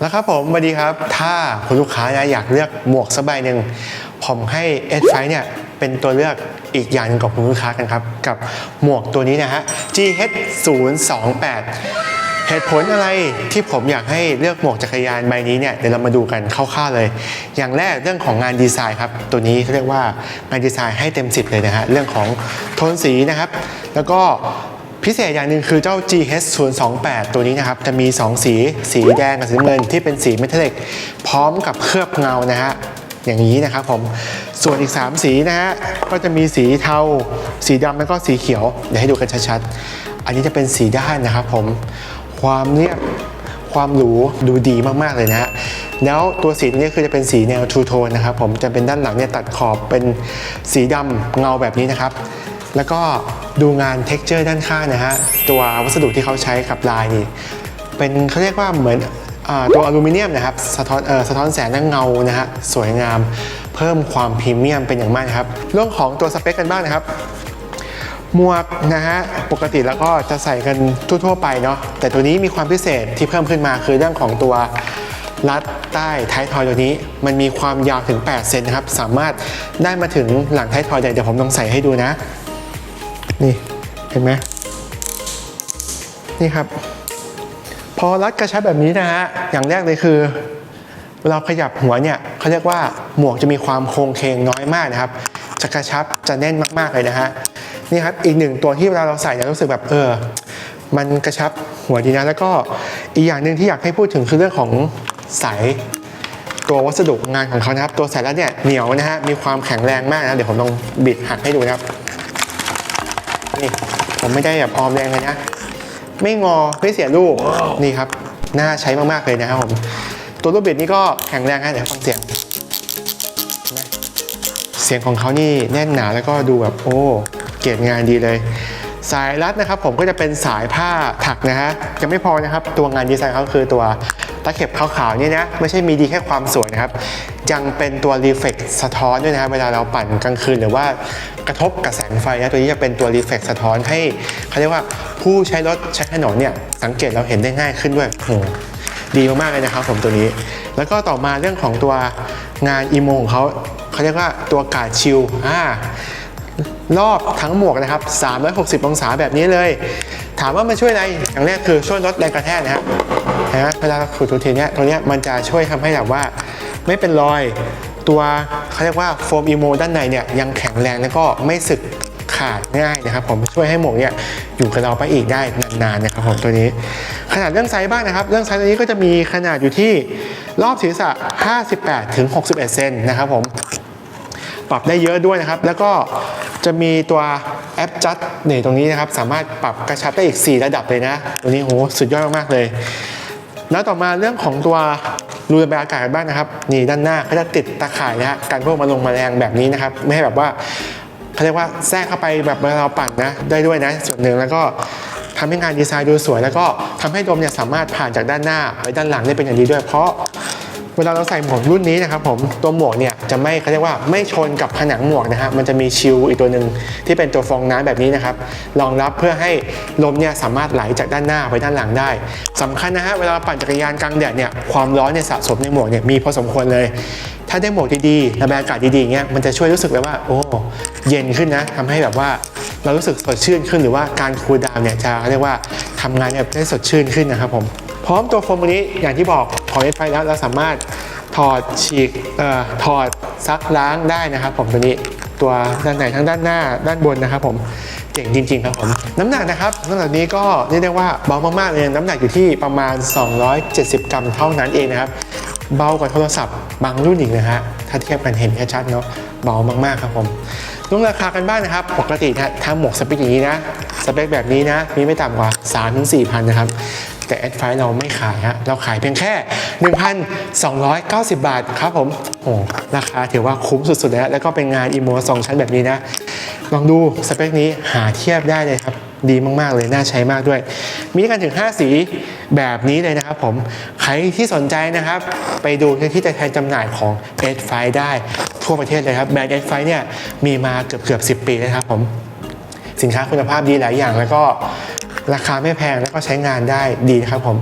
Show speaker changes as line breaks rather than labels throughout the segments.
แล้วครับผมสวัสดีครับ ถ้าคุณลูกค้านะอยากเลือกหมวกสักใบหนึ่งผมให้ s อ i เนี่ยเป็นตัวเลือกอีกอย่างหนึงกับคุณลูกค้ากันครับ กับหมวกตัวนี้นะฮะ GH 0 2 8เหตุผลอะไรที่ผมอยากให้เลือกหมวกจักรยานใบนี้เนี่ยเดี๋ยวเรามาดูกันคร่าวๆเลย อย่างแรกเรื่องของงานดีไซน์ครับ ตัวนี้เขาเรียกว่างานดีไซน์ให้เต็ม 10 เลยนะฮะเรื่องของโทนสีนะครับ แล้วก็ พิเศษอย่างหนึ่งคือเจ้า GH 0 2 8ตัวนี้นะครับจะมี 2 สี สีแดงกับสีเงินที่เป็นสีเมทัลลิกพร้อมกับเคลือบเงานะฮะอย่างนี้นะครับผม ส่วนอีก 3 สีนะฮะ ก็จะมีสีเทา สีดำแล้วก็สีเขียว เดี๋ยวให้ดูกันชัดๆ อันนี้จะเป็นสีด้านนะครับผม ความเนียบ ความหรู ดูดีมากๆเลยนะฮะ แล้วตัวสีนี้คือจะเป็นสีแนวทูโทนนะครับผม จะเป็นด้านหลังเนี่ยตัดขอบเป็นสีดำเงาแบบนี้นะครับ แล้วก็ดูงาน t e x t อร์ด้านข้างนะฮะ ตัววัสดุที่เขาใช้กับลายนี่ เป็นเขาเรียกว่าเหมือนอตัวอลูมิเนียมนะครับสะท้อนออสะท้อนแสงและเงานะฮะสวยงามเพิ่มความพรีเมียมเป็นอย่างมากนะครับ เรื่องของตัวสเปคกันบ้างนะครับหมวกนะฮะปกติแล้วก็จะใส่กันทั่วๆไปเนาะแต่ตัวนี้มีความพิเศษที่เพิ่มขึ้นมาคือเรื่องของตัวรัดใต้ท้ายทอยตัวนี้ มันมีความยาวถึง 8 เซนนะครับ สามารถได้มาถึงหลังท้ายทอยเลยเดี๋ยวผมลองใส่ให้ดูนะ นี่เห็นไหมนี่ครับ พอรัดกระชับแบบนี้นะฮะอย่างแรกเลยคือเราขยับหัวเนี่ยเขาเรียกว่าหมวกจะมีความโค้งเคงน้อยมากนะครับ จะกระชับจะแน่นมากๆเลยนะฮะนี่ครับอีกหนึ่งตัวที่เวลาเราใส่เนี่ยรู้สึกแบบเออ มันกระชับหัวดีนะ แล้วก็อีกอย่างหนึ่งที่อยากให้พูดถึงคือเรื่องของสายตัววัสดุงานของเขานะครับ ตัวสายรัดเนี่ยเหนียวนะฮะมีความแข็งแรงมากนะเดี๋ยวผมลองบิดหักให้ดูนะครับ นี่ผมไม่ได้แบบออมแรงเลยนะ ไม่งอไม่เสียลูกนี่ครับน่าใช้มากๆเลยนะครับผมตัวรูปบิดนี่ก็แข็งแรงนะเดี๋ยวฟังเสียงเห็นไหมเสียงของเขานี่แน่นหนาแล้วก็ดูแบบโอ้เกรดงานดีเลย สายรัดนะครับผมก็จะเป็นสายผ้าถักนะฮะยังไม่พอนะครับตัวงานดีไซน์เขาคือตัว ตะเข็บขาวๆเนี่ยนะไม่ใช่มีดีแค่ความสวยนะครับ ยังเป็นตัวรีเฟกสะท้อนด้วยนะครับเวลาเราปั่นกลางคืนหรือว่ากระทบกับแสงไฟนะตัวนี้จะเป็นตัวรีเฟกสะท้อนให้เขาเรียกว่าผู้ใช้รถใช้ถนนเนี่ยสังเกตเราเห็นได้ง่ายขึ้นด้วยโอ้โหดีมากๆเลยนะครับผมตัวนี้ แล้วก็ต่อมาเรื่องของตัวงานอีโมของเขาเขาเรียกว่าตัวกาดชิลอ่ารอบทั้งหมวกนะครับ 360 องศาแบบนี้เลย ถามว่ามันช่วยอะไร อย่างแรกคือช่วยลดแรงกระแทกนะฮะ นะเวลาขูดถูทีเนี้ยตัวเนี้ยมันจะช่วยทำให้แบบว่า ไม่เป็นรอยตัวเขาเรียกว่าโฟมอีโมด้านในเนี่ยยังแข็งแรงแล้วก็ไม่สึกขาดง่ายนะครับผมช่วยให้หมวกเนี่ยอยู่กับเราไปอีกได้นานๆนะครับผมตัวนี้ ขนาดเรื่องไซส์บ้างนะครับ เรื่องไซส์ตัวนี้ก็จะมีขนาดอยู่ที่รอบศีรษะ 58ถึง61 เซนนะครับผมปรับได้เยอะด้วยนะครับ แล้วก็จะมีตัวแอปจัดเนี่ยตรงนี้นะครับ สามารถปรับกระชับได้อีก 4 ระดับเลยนะ ตัวนี้โหสุดยอดมากๆเลย แล้วต่อมาเรื่องของตัวรูระบายอากาศกันบ้างนะครับนี่ด้านหน้าก็จะติดตาข่ายนะฮะกันพวกมาลงมาแรงแบบนี้นะครับ ไม่ให้แบบว่าเขาเรียกว่าแทรกเข้าไปแบบเวลาเราปั่นนะได้ด้วยนะส่วนหนึ่งแล้วก็ทำให้งานดีไซน์ดูสวย แล้วก็ทำให้ลมเนี่ยสามารถผ่านจากด้านหน้าไปด้านหลังได้เป็นอย่างดีด้วย เพราะ เวลาเราใส่หมวกรุ่นนี้นะครับผมตัวหมวกเนี่ยจะไม่เขาเรียกว่าไม่ชนกับผนังหมวกนะฮะมันจะมีชิลอีกตัวหนึ่งที่เป็นตัวฟองน้ำแบบนี้นะครับรองรับเพื่อให้ลมเนี่ยสามารถไหลจากด้านหน้าไปด้านหลังได้สำคัญนะฮะเวลาปั่นจักรยานกลางแดดเนี่ยความร้อนเนี่ยสะสมในหมวกเนี่ยมีพอสมควรเลย ถ้าได้หมวกดีๆระบายอากาศดีๆเงี้ยมันจะช่วยรู้สึกเลยว่าโอ้เย็นขึ้นนะทำให้แบบว่าเรารู้สึกสดชื่นขึ้นหรือว่าการคูลดาวน์เนี่ยจะเรียกว่าทำงานเนี่ยได้สดชื่นขึ้นนะครับผม พร้อมตัวโฟมตัวนี้อย่างที่บอกของเอสไฟแล้วเราสามารถถอดฉีกเอ่อถอดซักล้างได้นะครับ ผมตัวนี้ตัวด้านไหนทั้งด้านหน้าด้านบนนะครับ ผมเจ๋งจริง ๆ ครับผมน้ำหนักนะครับน้ำหนักนี้ก็เรียกได้ว่าเบามากๆเลยน้ำหนักอยู่ที่ประมาณ 270 กรัมเท่านั้นเองนะครับ เบากว่าโทรศัพท์บางรุ่นอีกนะฮะถ้าเทียบกันเห็นชัดๆเนาะเบามากๆครับผม ลงราคากันบ้างนะครับ ปกตินะถ้าหมวกสเปคอย่างนี้นะสเปคแบบนี้นะมีไม่ต่ำกว่า 3-4พันนะครับแต่แอดไฟเราไม่ขายฮะเราขายเพียงแค่ 1,290 บาทครับผมโอ้ราคาถือว่าคุ้มสุดๆเลยฮะแล้วก็เป็นงานอีโมสองชั้นแบบนี้นะ ลองดูสเปคนี้หาเทียบได้เลยครับ ดีมาก ๆ เลยน่าใช้มากด้วย มีกันถึง 5 สีแบบนี้เลยนะครับผม ใครที่สนใจนะครับ ไปดูที่จะแทนจำหน่ายของ a d f i ได้ทั่วประเทศเลยครับ แบรนด์ a d f i เนี่ยมีมาเกือบเกือบ 10 ปีนะครับผม สินค้าคุณภาพดีหลายอย่าง แล้วก็ราคาไม่แพงแล้วก็ใช้งานได้ดีครับผม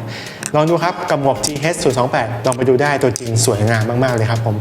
ลองดูครับกับหมวก GH 028 ลองไปดูได้ตัวจริงสวยงามมาก ๆ เลยครับผม